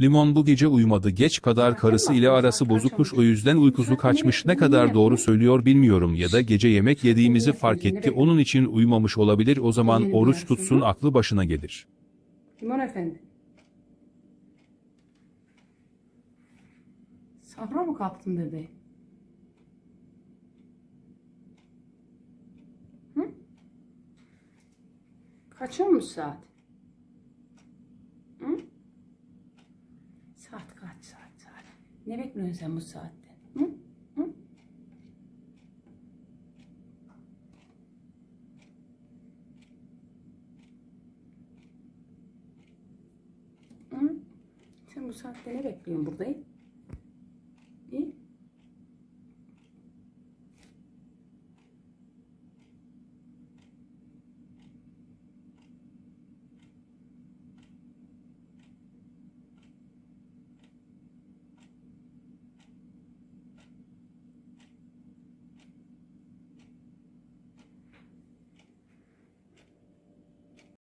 Limon bu gece uyumadı geç kadar karısı ile arası bozukmuş o yüzden uykusu kaçmış ne kadar doğru söylüyor bilmiyorum ya da gece yemek yediğimizi fark etti onun için uyumamış olabilir o zaman oruç tutsun aklı başına gelir. Limon efendi. Sahra mı kalktın bebeğim? Hı? Kaçıyormuş saat? Saat kaç saat saat? Ne bekliyorsun sen bu saatte? Hı? Hı? Hı? Sen bu saatte ne bekliyorsun buradayım?